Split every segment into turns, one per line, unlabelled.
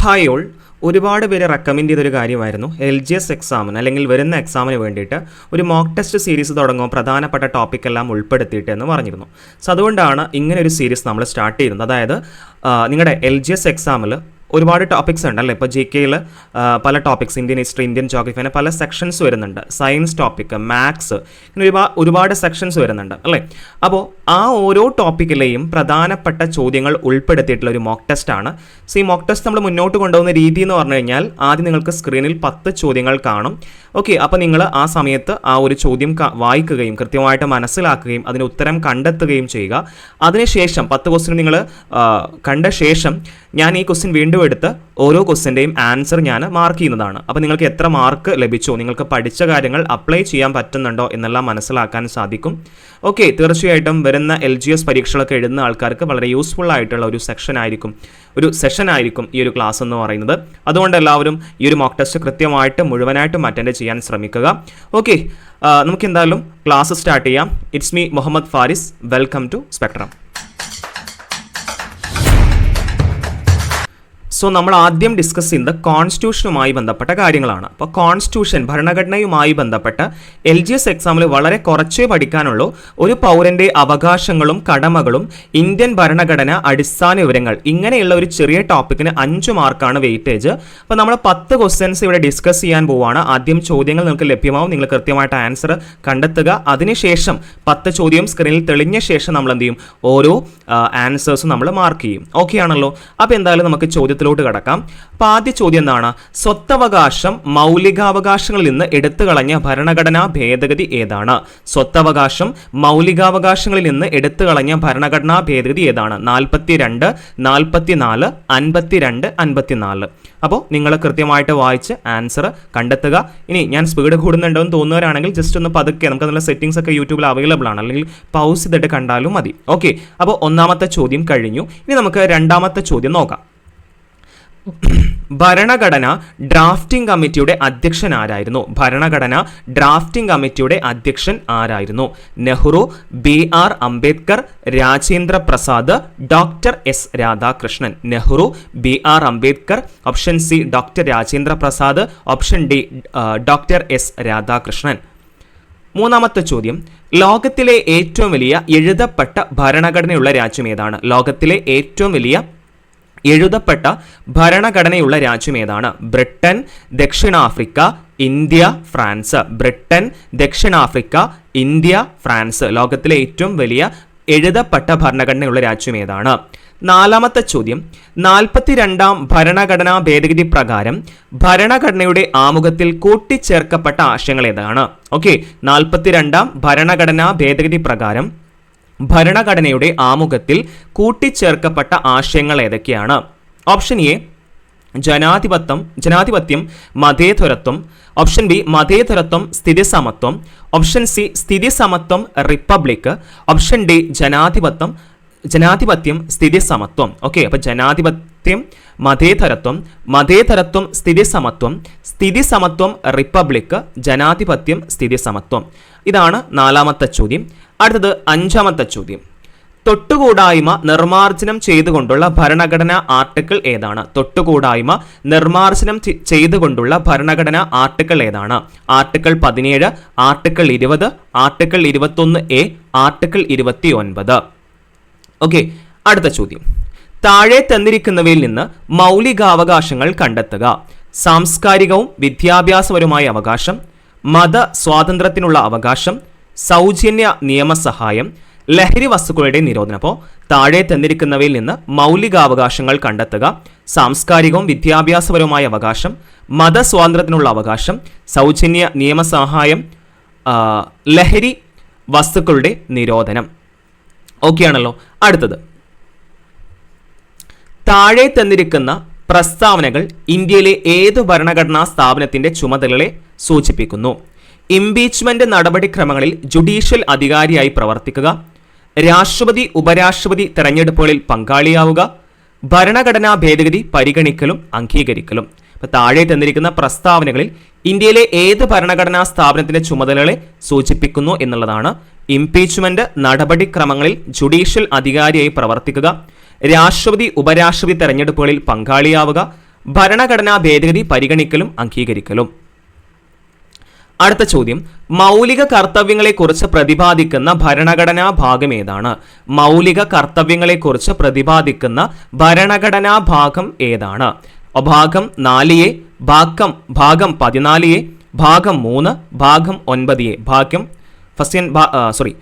Hi all ഒരുപാട് പേര് recommend ചെയ്തൊരു കാര്യമായിരുന്നു. എൽ ജി എസ് എക്സാമിന് അല്ലെങ്കിൽ വരുന്ന എക്സാമിന് വേണ്ടിയിട്ട് ഒരു മോക്ക് ടെസ്റ്റ് സീരീസ് തുടങ്ങുമ്പോൾ പ്രധാനപ്പെട്ട ടോപ്പിക് എല്ലാം ഉൾപ്പെടുത്തിയിട്ട് എന്ന് പറഞ്ഞിരുന്നു. സോ അതുകൊണ്ടാണ് ഇങ്ങനെ ഒരു സീരീസ് നമ്മൾ സ്റ്റാർട്ട് ചെയ്യുന്നത് അതായത് നിങ്ങളുടെ എൽ ജി എസ് എക്സാമിൽ ഒരുപാട് ടോപ്പിക്സ് ഉണ്ട് അല്ലേ ഇപ്പോൾ ജി കെയിൽ പല topics Indian history Indian geography അങ്ങനെ പല സെക്ഷൻസ് വരുന്നുണ്ട്. സയൻസ് ടോപ്പിക് മാത്സ് ഇങ്ങനെ ഒരുപാട് ഒരുപാട് സെക്ഷൻസ് വരുന്നുണ്ട് അല്ലേ? അപ്പോൾ ആ ഓരോ ടോപ്പിക്കിലെയും പ്രധാനപ്പെട്ട ചോദ്യങ്ങൾ ഉൾപ്പെടുത്തിയിട്ടുള്ള ഒരു മോക്ക് ടെസ്റ്റ് ആണ്. സോ ഈ മോക്ക് ടെസ്റ്റ് നമ്മൾ മുന്നോട്ട് കൊണ്ടുപോകുന്ന രീതി എന്ന് പറഞ്ഞു കഴിഞ്ഞാൽ ആദ്യം നിങ്ങൾക്ക് സ്ക്രീനിൽ പത്ത് ചോദ്യങ്ങൾ കാണും. ഓക്കെ അപ്പോൾ നിങ്ങൾ ആ സമയത്ത് ആ ഒരു ചോദ്യം വായിക്കുകയും കൃത്യമായിട്ട് മനസ്സിലാക്കുകയും അതിന് ഉത്തരം കണ്ടെത്തുകയും ചെയ്യുക. അതിനുശേഷം പത്ത് ക്വസ്റ്റ്യൻ നിങ്ങൾ കണ്ട ശേഷം ഞാൻ ഈ ക്വസ്റ്റ്യൻ വീണ്ടും എടുത്ത് ഓരോ ക്വസ്റ്റ്യന്റെയും ആൻസർ ഞാൻ മാർക്ക് ചെയ്യുന്നതാണ്. അപ്പോൾ നിങ്ങൾക്ക് എത്ര മാർക്ക് ലഭിച്ചോ? നിങ്ങൾക്ക് പഠിച്ച കാര്യങ്ങൾ അപ്ലൈ ചെയ്യാൻ പറ്റുന്നുണ്ടോ എന്നെല്ലാം മനസ്സിലാക്കാൻ സാധിക്കും. ഓക്കെ തീർച്ചയായിട്ടും വരുന്ന എൽ ജി എസ് പരീക്ഷകളൊക്കെ എഴുതുന്ന ആൾക്കാർക്ക് വളരെ യൂസ്ഫുൾ ആയിട്ടുള്ള ഒരു സെക്ഷൻ ആയിരിക്കും. ഒരു സെഷൻ ആയിരിക്കും ഈ ഒരു ക്ലാസ് എന്ന് പറയുന്നത്. അതുകൊണ്ട് എല്ലാവരും ഈ ഒരു മോക്ക് ടെസ്റ്റ് കൃത്യമായിട്ട് മുഴുവനായിട്ടും അറ്റൻഡ് ചെയ്യാൻ ശ്രമിക്കുക. ഓക്കെ നമുക്ക് എന്തായാലും ക്ലാസ് സ്റ്റാർട്ട് ചെയ്യാം. It's me Muhammad Faris welcome to spectrum so നമ്മൾ ആദ്യം ഡിസ്കസ് ചെയ്യുന്നത് കോൺസ്റ്റിറ്റ്യൂഷനുമായി ബന്ധപ്പെട്ട കാര്യങ്ങളാണ്. അപ്പോൾ കോൺസ്റ്റിറ്റ്യൂഷൻ ഭരണഘടനയുമായി ബന്ധപ്പെട്ട എൽ ജി എസ് എക്സാമിൽ വളരെ കുറച്ചേ പഠിക്കാനുള്ളൂ. ഒരു പൗരന്റെ അവകാശങ്ങളും കടമകളും ഇന്ത്യൻ ഭരണഘടന അടിസ്ഥാന വിവരങ്ങൾ ഇങ്ങനെയുള്ള ഒരു ചെറിയ ടോപ്പിക്കിന് അഞ്ച് മാർക്കാണ് വെയിറ്റേജ് അപ്പോൾ നമ്മൾ പത്ത് ക്വസ്റ്റ്യൻസ് ഇവിടെ ഡിസ്കസ് ചെയ്യാൻ പോവുകയാണ് ആദ്യം ചോദ്യങ്ങൾ നിങ്ങൾക്ക് ലഭ്യമാവും. നിങ്ങൾ കൃത്യമായിട്ട് ആൻസർ കണ്ടെത്തുക. അതിനുശേഷം പത്ത് ചോദ്യം സ്ക്രീനിൽ തെളിഞ്ഞ ശേഷം നമ്മൾ എന്ത് ചെയ്യും? ഓരോ ആൻസേഴ്സും നമ്മൾ മാർക്ക് ചെയ്യും. ഓക്കെ ആണല്ലോ? അപ്പോൾ എന്തായാലും നമുക്ക് ചോദ്യത്തിലോട്ട് കടക്കാം. അപ്പോൾ ആദ്യ ചോദ്യം എന്താണ്? സ്വത്തവകാശം മൗലികാവകാശങ്ങളിൽ നിന്ന് എടുത്തു കളഞ്ഞ ഭരണഘടനാ ഭേദഗതി ഏതാണ്? സ്വത്തവകാശം മൗലികാവകാശങ്ങളിൽ നിന്ന് എടുത്തു കളഞ്ഞ ഭരണഘടനാ ഭേദഗതി ഏതാണ്? നാൽപ്പത്തി രണ്ട് നാൽപ്പത്തി നാല് അൻപത്തിരണ്ട് അൻപത്തിനാല്. അപ്പോൾ നിങ്ങൾ കൃത്യമായിട്ട് വായിച്ച് ആൻസർ കണ്ടെത്തുക. ഇനി ഞാൻ സ്പീഡ് കൂടുന്നുണ്ടോ എന്ന് തോന്നുന്നവരാണെങ്കിൽ ജസ്റ്റ് ഒന്ന് പതുക്കെ നമുക്ക് നല്ല സെറ്റിംഗ്സ് ഒക്കെ യൂട്യൂബിൽ അവൈലബിൾ ആണ്. അല്ലെങ്കിൽ പൗസ് ചെയ്തിട്ട് കണ്ടാലും മതി. ഓക്കെ അപ്പോൾ ഒന്നാമത്തെ ചോദ്യം കഴിഞ്ഞു. ഇനി നമുക്ക് രണ്ടാമത്തെ ചോദ്യം നോക്കാം. ഭരണഘടന ഡ്രാഫ്റ്റിംഗ് കമ്മിറ്റിയുടെ അധ്യക്ഷൻ ആരായിരുന്നു? ഭരണഘടന ഡ്രാഫ്റ്റിംഗ് കമ്മിറ്റിയുടെ അധ്യക്ഷൻ ആരായിരുന്നു? Nehru B R Ambedkar Rajendra Prasad doctor S Radhakrishnan. Nehru B R Ambedkar option C doctor Rajendra Prasad option D doctor S Radhakrishnan. മൂന്നാമത്തെ ചോദ്യം. ലോകത്തിലെ ഏറ്റവും വലിയ എഴുതപ്പെട്ട ഭരണഘടനയുള്ള രാജ്യം ഏതാണ്? ലോകത്തിലെ ഏറ്റവും വലിയ എഴുതപ്പെട്ട ഭരണഘടനയുള്ള രാജ്യം ഏതാണ്? ബ്രിട്ടൻ ദക്ഷിണാഫ്രിക്ക ഇന്ത്യ ഫ്രാൻസ്. ബ്രിട്ടൻ ദക്ഷിണാഫ്രിക്ക ഇന്ത്യ ഫ്രാൻസ്. ലോകത്തിലെ ഏറ്റവും വലിയ എഴുതപ്പെട്ട ഭരണഘടനയുള്ള രാജ്യം ഏതാണ്? നാലാമത്തെ ചോദ്യം. നാൽപ്പത്തിരണ്ടാം ഭരണഘടനാ ഭേദഗതി പ്രകാരം ഭരണഘടനയുടെ ആമുഖത്തിൽ കൂട്ടിച്ചേർക്കപ്പെട്ട ആശയങ്ങൾ ഏതാണ്? ഓക്കെ നാൽപ്പത്തിരണ്ടാം ഭരണഘടനാ ഭേദഗതി പ്രകാരം ഭരണഘടനയുടെ ആമുഖത്തിൽ കൂട്ടിച്ചേർക്കപ്പെട്ട ആശയങ്ങൾ ഏതൊക്കെയാണ്? ഓപ്ഷൻ എ ജനാധിപത്യം ജനാധിപത്യം മതേതരത്വം. ഓപ്ഷൻ ബി മതേതരത്വം സ്ഥിതിസമത്വം. ഓപ്ഷൻ സി സ്ഥിതിസമത്വം റിപ്പബ്ലിക്. ഓപ്ഷൻ ഡി ജനാധിപത്യം ജനാധിപത്യം സ്ഥിതിസമത്വം. ഓക്കെ അപ്പോൾ ജനാധിപത്യം മതേതരത്വം മതേതരത്വം സ്ഥിതിസമത്വം സ്ഥിതിസമത്വം റിപ്പബ്ലിക് ജനാധിപത്യം സ്ഥിതിസമത്വം. ഇതാണ് നാലാമത്തെ ചോദ്യം. അടുത്തത് അഞ്ചാമത്തെ ചോദ്യം. തൊട്ടുകൂടായ്മ നിർമാർജനം ചെയ്തുകൊണ്ടുള്ള ഭരണഘടന ആർട്ടിക്കിൾ ഏതാണ്? തൊട്ടുകൂടായ്മ നിർമാർജനം ചെയ്തുകൊണ്ടുള്ള ഭരണഘടന ആർട്ടിക്കിൾ ഏതാണ്? ആർട്ടിക്കിൾ പതിനേഴ് ആർട്ടിക്കിൾ ഇരുപത് ആർട്ടിക്കിൾ ഇരുപത്തൊന്ന് എ ആർട്ടിക്കിൾ ഇരുപത്തി ഒൻപത് ഓക്കെ അടുത്ത ചോദ്യം. താഴെ തന്നിരിക്കുന്നവയിൽ നിന്ന് മൗലികാവകാശങ്ങൾ കണ്ടെത്തുക. സാംസ്കാരികവും വിദ്യാഭ്യാസപരവുമായ അവകാശം മത സ്വാതന്ത്ര്യത്തിനുള്ള അവകാശം സൗജന്യ നിയമസഹായം ലഹരി വസ്തുക്കളുടെ നിരോധനം. അപ്പോൾ താഴെ തന്നിരിക്കുന്നവയിൽ നിന്ന് മൗലികാവകാശങ്ങൾ കണ്ടെത്തുക സാംസ്കാരികവും വിദ്യാഭ്യാസപരവുമായ അവകാശം മതസ്വാതന്ത്ര്യത്തിനുള്ള അവകാശം സൗജന്യ നിയമസഹായം ലഹരി വസ്തുക്കളുടെ നിരോധനം. ഓക്കെ ആണല്ലോ അടുത്തത്. താഴെ തന്നിരിക്കുന്ന പ്രസ്താവനകൾ ഇന്ത്യയിലെ ഏത് ഭരണഘടനാ സ്ഥാപനത്തിന്റെ ചുമതലകളെ സൂചിപ്പിക്കുന്നു. ഇംപീച്ച്മെന്റ് നടപടിക്രമങ്ങളിൽ ജുഡീഷ്യൽ അധികാരിയായി പ്രവർത്തിക്കുക രാഷ്ട്രപതി ഉപരാഷ്ട്രപതി തെരഞ്ഞെടുപ്പുകളിൽ പങ്കാളിയാവുക ഭരണഘടനാ ഭേദഗതി പരിഗണിക്കലും അംഗീകരിക്കലും. ഇപ്പൊ താഴെ തന്നിരിക്കുന്ന പ്രസ്താവനകളിൽ ഇന്ത്യയിലെ ഏത് ഭരണഘടനാ സ്ഥാപനത്തിന്റെ ചുമതലകളെ സൂചിപ്പിക്കുന്നു എന്നുള്ളതാണ് ഇംപീച്ച്മെന്റ് നടപടിക്രമങ്ങളിൽ ജുഡീഷ്യൽ അധികാരിയായി പ്രവർത്തിക്കുക രാഷ്ട്രപതി ഉപരാഷ്ട്രപതി തെരഞ്ഞെടുപ്പുകളിൽ പങ്കാളിയാവുക ഭരണഘടനാ ഭേദഗതി പരിഗണിക്കലും അംഗീകരിക്കലും. അടുത്ത ചോദ്യം. മൗലിക കർത്തവ്യങ്ങളെക്കുറിച്ച് പ്രതിപാദിക്കുന്ന ഭരണഘടനാ ഭാഗം ഏതാണ്? മൗലിക കർത്തവ്യങ്ങളെക്കുറിച്ച് പ്രതിപാദിക്കുന്ന ഭരണഘടനാ ഭാഗം ഏതാണ്? ഭാഗം നാല് എ ഭാഗം ഭാഗം പതിനാല് എ ഭാഗം മൂന്ന് ഭാഗം ഒൻപത് എ ഭാഗ്യം ഫസ്റ്റ് സോറി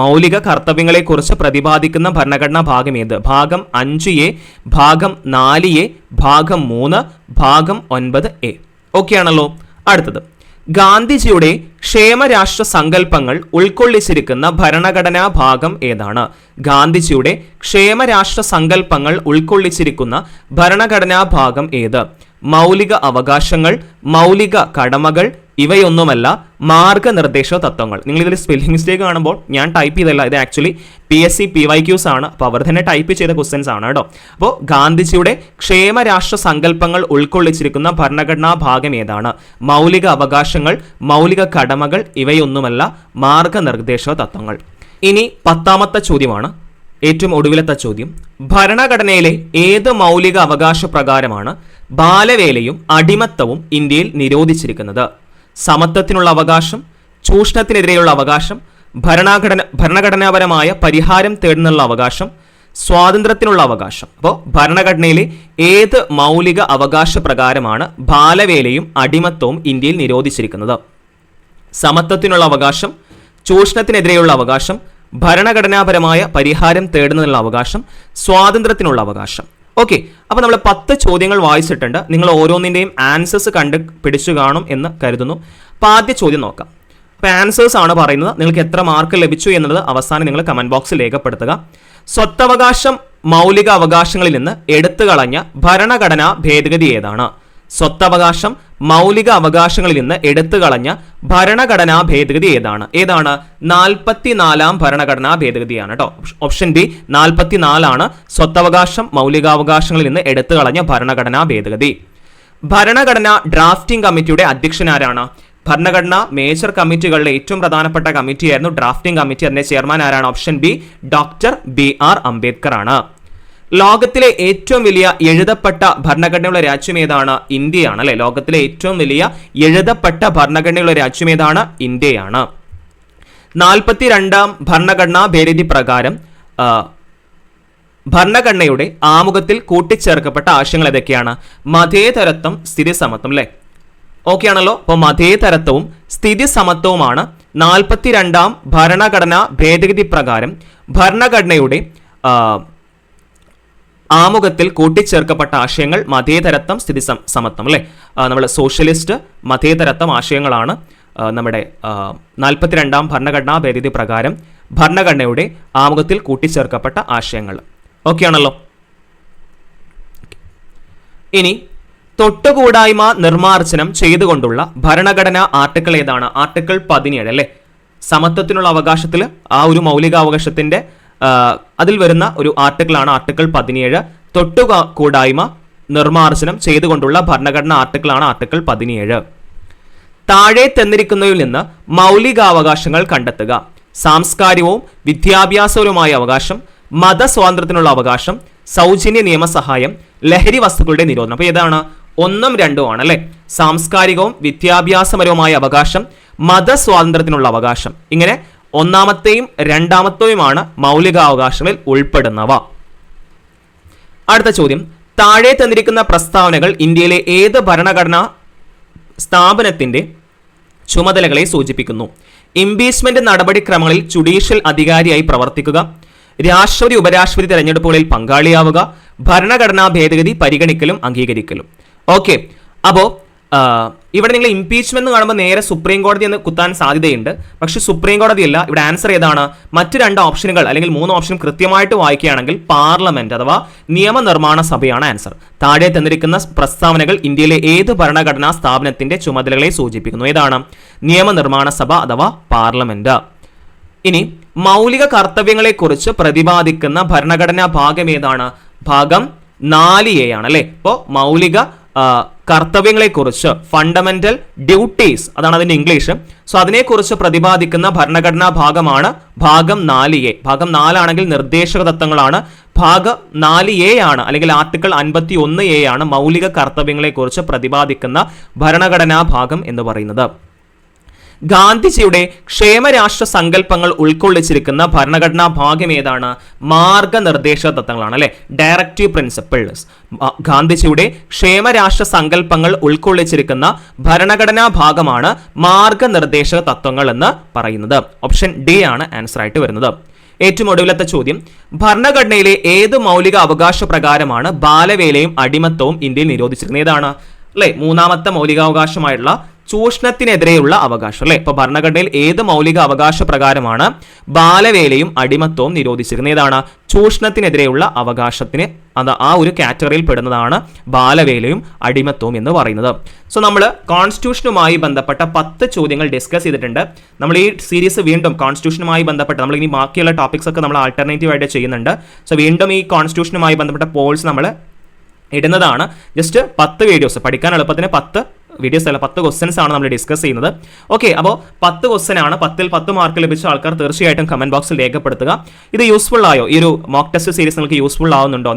മൗലിക കർത്തവ്യങ്ങളെക്കുറിച്ച് പ്രതിപാദിക്കുന്ന ഭരണഘടനാ ഭാഗം ഏത്? ഭാഗം അഞ്ച് എ ഭാഗം നാല് എ ഭാഗം മൂന്ന് ഭാഗം ഒൻപത് എ. ഓക്കെ ആണല്ലോ. അടുത്തത്. ഗാന്ധിജിയുടെ ക്ഷേമരാഷ്ട്ര സങ്കല്പങ്ങൾ ഉൾക്കൊള്ളിച്ചിരിക്കുന്ന ഭരണഘടനാ ഭാഗം ഏതാണ്? ഗാന്ധിജിയുടെ ക്ഷേമരാഷ്ട്ര സങ്കല്പങ്ങൾ ഉൾക്കൊള്ളിച്ചിരിക്കുന്ന ഭരണഘടനാ ഭാഗം ഏത്? മൗലിക അവകാശങ്ങൾ മൗലിക കടമകൾ ഇവയൊന്നുമല്ല മാർഗനിർദ്ദേശ തത്വങ്ങൾ. നിങ്ങൾ ഇതിൽ സ്പെല്ലിംഗ് മിസ്റ്റേക്ക് കാണുമ്പോൾ ഞാൻ ടൈപ്പ് ചെയ്തല്ല ഇത് actually P S C P Y Qs ആണ്. അപ്പോൾ അവർ തന്നെ ടൈപ്പ് ചെയ്ത ക്വസ്റ്റ്യൻസ് ആണ് കേട്ടോ അപ്പോൾ ഗാന്ധിജിയുടെ ക്ഷേമരാഷ്ട്ര സങ്കല്പങ്ങൾ ഉൾക്കൊള്ളിച്ചിരിക്കുന്ന ഭരണഘടനാ ഭാഗം ഏതാണ്? മൗലിക അവകാശങ്ങൾ മൗലിക കടമകൾ ഇവയൊന്നുമല്ല മാർഗനിർദ്ദേശ തത്വങ്ങൾ. ഇനി പത്താമത്തെ ചോദ്യമാണ്. ഏറ്റവും ഒടുവിലത്തെ ചോദ്യം. ഭരണഘടനയിലെ ഏത് മൗലിക അവകാശ പ്രകാരമാണ് ബാലവേലയും അടിമത്തവും ഇന്ത്യയിൽ നിരോധിച്ചിരിക്കുന്നത്? സമത്വത്തിനുള്ള അവകാശം ചൂഷണത്തിനെതിരെയുള്ള അവകാശം ഭരണഘടന ഭരണഘടനാപരമായ പരിഹാരം തേടുന്നുള്ള അവകാശം സ്വാതന്ത്ര്യത്തിനുള്ള അവകാശം. അപ്പോൾ ഭരണഘടനയിലെ ഏത് മൗലിക അവകാശ പ്രകാരമാണ് ബാലവേലയും അടിമത്വവും ഇന്ത്യയിൽ നിരോധിച്ചിരിക്കുന്നത്? സമത്വത്തിനുള്ള അവകാശം ചൂഷണത്തിനെതിരെയുള്ള അവകാശം ഭരണഘടനാപരമായ പരിഹാരം തേടുന്നതിനുള്ള അവകാശം സ്വാതന്ത്ര്യത്തിനുള്ള അവകാശം. ഓക്കെ അപ്പോൾ നമ്മൾ പത്ത് ചോദ്യങ്ങൾ വായിച്ചിട്ടുണ്ട്. നിങ്ങൾ ഓരോന്നിന്റെയും ആൻസേഴ്സ് കണ്ട് പിടിച്ചു കാണും എന്ന് കരുതുന്നു. അപ്പോൾ ആദ്യ ചോദ്യം നോക്കാം. അപ്പോൾ ആൻസേഴ്സ് ആണ് പറയുന്നത്. നിങ്ങൾക്ക് എത്ര മാർക്ക് ലഭിച്ചു എന്നുള്ളത് അവസാനം നിങ്ങൾ കമന്റ് ബോക്സിൽ രേഖപ്പെടുത്തുക. സ്വത്തവകാശം മൗലിക അവകാശങ്ങളിൽ നിന്ന് എടുത്തു കളഞ്ഞ ഭരണഘടനാ ഭേദഗതി ഏതാണ്? സ്വത്തവകാശം മൗലിക അവകാശങ്ങളിൽ നിന്ന് എടുത്തു കളഞ്ഞ ഭരണഘടനാ ഭേദഗതി ഏതാണ്? ഏതാണ്? നാൽപ്പത്തിനാലാം ഭരണഘടനാ ഭേദഗതിയാണ് കേട്ടോ ഓപ്ഷൻ ബി നാൽപ്പത്തിനാലാണ് സ്വത്തവകാശം മൗലികാവകാശങ്ങളിൽ നിന്ന് എടുത്തു കളഞ്ഞ ഭരണഘടനാ ഭേദഗതി. ഭരണഘടന ഡ്രാഫ്റ്റിംഗ് കമ്മിറ്റിയുടെ അധ്യക്ഷനാരാണ് ഭരണഘടന മേജർ കമ്മിറ്റികളിലെ ഏറ്റവും പ്രധാനപ്പെട്ട കമ്മിറ്റിയായിരുന്നു ഡ്രാഫ്റ്റിംഗ് കമ്മിറ്റി. അതിന്റെ ചെയർമാൻ ആരാണ്? Option B doctor B R Ambedkar ആണ് ലോകത്തിലെ ഏറ്റവും വലിയ എഴുതപ്പെട്ട ഭരണഘടനയുള്ള രാജ്യം ഏതാണ്? ഇന്ത്യയാണ് അല്ലെ ലോകത്തിലെ ഏറ്റവും വലിയ എഴുതപ്പെട്ട ഭരണഘടനയുള്ള രാജ്യം ഏതാണ്? ഇന്ത്യയാണ്. നാൽപ്പത്തി രണ്ടാം ഭരണഘടനാ ഭേദഗതി പ്രകാരം ഭരണഘടനയുടെ ആമുഖത്തിൽ കൂട്ടിച്ചേർക്കപ്പെട്ട ആശയങ്ങൾ ഏതൊക്കെയാണ്? മതേതരത്വം സ്ഥിതി സമത്വം അല്ലേ? ഓക്കെ ആണല്ലോ. അപ്പോൾ മതേതരത്വവും സ്ഥിതി സമത്വവുമാണ് നാൽപ്പത്തി രണ്ടാം ഭരണഘടനാ ഭേദഗതി പ്രകാരം ഭരണഘടനയുടെ ആമുഖത്തിൽ കൂട്ടിച്ചേർക്കപ്പെട്ട ആശയങ്ങൾ മതേതരത്വം സ്ഥിതി സമത്വം അല്ലേ? നമ്മൾ സോഷ്യലിസ്റ്റ് മതേതരത്വം ആശയങ്ങളാണ് നമ്മുടെ നാൽപ്പത്തിരണ്ടാം ഭരണഘടനാ ഭേദഗതി പ്രകാരം ഭരണഘടനയുടെ ആമുഖത്തിൽ കൂട്ടിച്ചേർക്കപ്പെട്ട ആശയങ്ങൾ. ഓക്കെ ആണല്ലോ ഇനി തൊട്ടുകൂടായ്മ നിർമ്മാർജനം ചെയ്തുകൊണ്ടുള്ള ഭരണഘടന ആർട്ടിക്കിൾ ഏതാണ്? ആർട്ടിക്കിൾ പതിനേഴ് അല്ലേ? സമത്വത്തിനുള്ള അവകാശത്തിൽ ആ ഒരു മൗലികാവകാശത്തിന്റെ അതിൽ വരുന്ന ഒരു ആർട്ടിക്കിളാണ് ആർട്ടിക്കിൾ പതിനേഴ്. തൊട്ടു കൂടായ്മ നിർമ്മാർജനം ചെയ്തുകൊണ്ടുള്ള ഭരണഘടന ആർട്ടിക്കിളാണ് ആർട്ടിക്കിൾ പതിനേഴ്. താഴെ തന്നിരിക്കുന്നതിൽ നിന്ന് മൗലികാവകാശങ്ങൾ കണ്ടെത്തുക. സാംസ്കാരികവും വിദ്യാഭ്യാസപരവുമായ അവകാശം മതസ്വാതന്ത്ര്യത്തിനുള്ള അവകാശം സൗജന്യ നിയമസഹായം ലഹരി വസ്തുക്കളുടെ നിരോധനം. അപ്പോൾ ഏതാണ്? ഒന്നും രണ്ടും ആണ് സാംസ്കാരികവും വിദ്യാഭ്യാസപരവുമായ അവകാശം മതസ്വാതന്ത്ര്യത്തിനുള്ള അവകാശം. ഇങ്ങനെ ഒന്നാമത്തെയും രണ്ടാമത്തെയുമാണ് മൗലികാവകാശങ്ങളിൽ ഉൾപ്പെടുന്നവ. അടുത്ത ചോദ്യം. താഴെ തന്നിരിക്കുന്ന പ്രസ്താവനകൾ ഇന്ത്യയിലെ ഏത് ഭരണഘടനാ സ്ഥാപനത്തിന്റെ ചുമതലകളെ സൂചിപ്പിക്കുന്നു? ഇംപീച്ച്മെന്റ് നടപടിക്രമങ്ങളിൽ ജുഡീഷ്യൽ അധികാരിയായി പ്രവർത്തിക്കുക രാഷ്ട്രപതി ഉപരാഷ്ട്രപതി തെരഞ്ഞെടുപ്പുകളിൽ പങ്കാളിയാവുക ഭരണഘടനാ ഭേദഗതി പരിഗണിക്കലും അംഗീകരിക്കലും. ഓക്കെ. അപ്പോൾ ഇവിടെ നിങ്ങൾ ഇംപീച്ച്മെന്റ് കാണുമ്പോൾ നേരെ സുപ്രീം കോടതി എന്ന് കുത്താൻ സാധ്യതയുണ്ട്. പക്ഷേ സുപ്രീം കോടതിയല്ല ഇവിടെ ആൻസർ ഏതാണ്? മറ്റ് രണ്ട് ഓപ്ഷനുകൾ അല്ലെങ്കിൽ മൂന്ന് ഓപ്ഷൻ കൃത്യമായിട്ട് വായിക്കുകയാണെങ്കിൽ പാർലമെന്റ് അഥവാ നിയമനിർമ്മാണ സഭയാണ് ആൻസർ താഴെ തന്നിരിക്കുന്ന പ്രസ്താവനകൾ ഇന്ത്യയിലെ ഏത് ഭരണഘടനാ സ്ഥാപനത്തിന്റെ ചുമതലകളെ സൂചിപ്പിക്കുന്നു. ഏതാണ്? നിയമനിർമ്മാണ സഭ അഥവാ പാർലമെന്റ് ഇനി മൗലിക കർത്തവ്യങ്ങളെക്കുറിച്ച് പ്രതിപാദിക്കുന്ന ഭരണഘടനാ ഭാഗം ഏതാണ്? ഭാഗം നാല് എ ആണ് അല്ലെ? ഇപ്പോൾ മൗലിക കർത്തവ്യങ്ങളെക്കുറിച്ച് ഫണ്ടമെന്റൽ ഡ്യൂട്ടീസ് അതാണ് അതിന്റെ ഇംഗ്ലീഷ് സോ അതിനെക്കുറിച്ച് പ്രതിപാദിക്കുന്ന ഭരണഘടനാ ഭാഗമാണ് ഭാഗം നാല് എ ഭാഗം നാലാണെങ്കിൽ നിർദ്ദേശക തത്വങ്ങളാണ്. ഭാഗം നാല് എ ആണ് അല്ലെങ്കിൽ ആർട്ടിക്കിൾ അൻപത്തി ഒന്ന് എ ആണ് മൗലിക കർത്തവ്യങ്ങളെക്കുറിച്ച് പ്രതിപാദിക്കുന്ന ഭരണഘടനാ ഭാഗം എന്ന് പറയുന്നത്. ഗാന്ധിജിയുടെ ക്ഷേമരാഷ്ട്ര സങ്കല്പങ്ങൾ ഉൾക്കൊള്ളിച്ചിരിക്കുന്ന ഭരണഘടനാ ഭാഗം ഏതാണ്? മാർഗനിർദ്ദേശ തത്വങ്ങളാണ് അല്ലെ ഡയറക്റ്റീവ് പ്രിൻസിപ്പിൾസ് ഗാന്ധിജിയുടെ ക്ഷേമരാഷ്ട്ര സങ്കല്പങ്ങൾ ഉൾക്കൊള്ളിച്ചിരിക്കുന്ന ഭരണഘടനാ ഭാഗമാണ് മാർഗനിർദ്ദേശ തത്വങ്ങൾ എന്ന് പറയുന്നത്. ഓപ്ഷൻ ഡി ആണ് ആൻസർ ആയിട്ട് വരുന്നത്. ഏറ്റവും ഒടുവിലത്തെ ചോദ്യം. ഭരണഘടനയിലെ ഏത് മൗലിക അവകാശ പ്രകാരമാണ് ബാലവേലയും അടിമത്തവും ഇന്ത്യയിൽ നിരോധിച്ചിരുന്നത് ഏതാണ്? അല്ലെ മൂന്നാമത്തെ മൗലികാവകാശമായിട്ടുള്ള ചൂഷണത്തിനെതിരെയുള്ള അവകാശം അല്ലെ? ഇപ്പൊ ഭരണഘടനയിൽ ഏത് മൗലിക അവകാശ പ്രകാരമാണ് ബാലവേലയും അടിമത്തവും നിരോധിച്ചിരുന്നത് ഏതാണ്? ചൂഷണത്തിനെതിരെയുള്ള അവകാശത്തിന് അത് ആ ഒരു കാറ്റഗറിയിൽ പെടുന്നതാണ് ബാലവേലയും അടിമത്തവും എന്ന് പറയുന്നത്. സോ നമ്മൾ കോൺസ്റ്റിറ്റ്യൂഷനുമായി ബന്ധപ്പെട്ട പത്ത് ചോദ്യങ്ങൾ ഡിസ്കസ് ചെയ്തിട്ടുണ്ട്. നമ്മൾ ഈ സീരീസ് വീണ്ടും കോൺസ്റ്റിറ്റ്യൂഷനുമായി ബന്ധപ്പെട്ട് നമ്മൾ ഇനി ബാക്കിയുള്ള ടോപ്പിക്സ് ഒക്കെ നമ്മൾ ആൾട്ടർനേറ്റീവ് ആയിട്ട് ചെയ്യുന്നുണ്ട്. സോ വീണ്ടും ഈ കോൺസ്റ്റിറ്റ്യൂഷനുമായി ബന്ധപ്പെട്ട പോൾസ് നമ്മൾ ഇടുന്നതാണ്. ജസ്റ്റ് പത്ത് വീഡിയോസ് പഠിക്കാൻ എളുപ്പത്തിന് പത്ത് വീഡിയോസ് അല്ല പത്ത് ക്വസ്റ്റൻസ് ആണ് നമ്മൾ ഡിസ്കസ് ചെയ്യുന്നത്. ഓക്കെ അപ്പോൾ പത്ത് ക്വസ്റ്റൻ ആണ് പത്തിൽ പത്ത് മാർക്ക് ലഭിച്ച ആൾക്കാർ തീർച്ചയായിട്ടും കമന്റ് ബോക്സിൽ രേഖപ്പെടുത്തുക. ഇത് യൂസ്ഫുൾ ആയോ? ഈ ഒരു മോക്ക് ടെസ്റ്റ് സീരീസ് നിങ്ങൾക്ക് യൂസ്ഫുൾ ആവുന്നുണ്ടോ?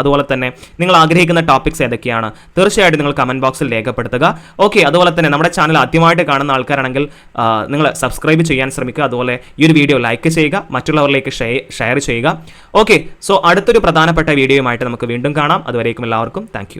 അതുപോലെ തന്നെ നിങ്ങൾ ആഗ്രഹിക്കുന്ന ടോപ്പിക്സ് ഏതൊക്കെയാണ്? തീർച്ചയായിട്ടും നിങ്ങൾ കമന്റ് ബോക്സിൽ രേഖപ്പെടുത്തുക. ഓക്കെ അതുപോലെ തന്നെ നമ്മുടെ ചാനൽ ആദ്യമായിട്ട് കാണുന്ന ആൾക്കാരാണെങ്കിൽ നിങ്ങൾ സബ്സ്ക്രൈബ് ചെയ്യാൻ ശ്രമിക്കുക. അതുപോലെ ഈ ഒരു വീഡിയോ ലൈക്ക് ചെയ്യുക. മറ്റുള്ളവരിലേക്ക് ഷെയർ ചെയ്യുക. ഓക്കെ സോ അടുത്തൊരു പ്രധാനപ്പെട്ട വീഡിയോയുമായിട്ട് നമുക്ക് വീണ്ടും കാണാം. അതുവരേക്കും എല്ലാവർക്കും താങ്ക്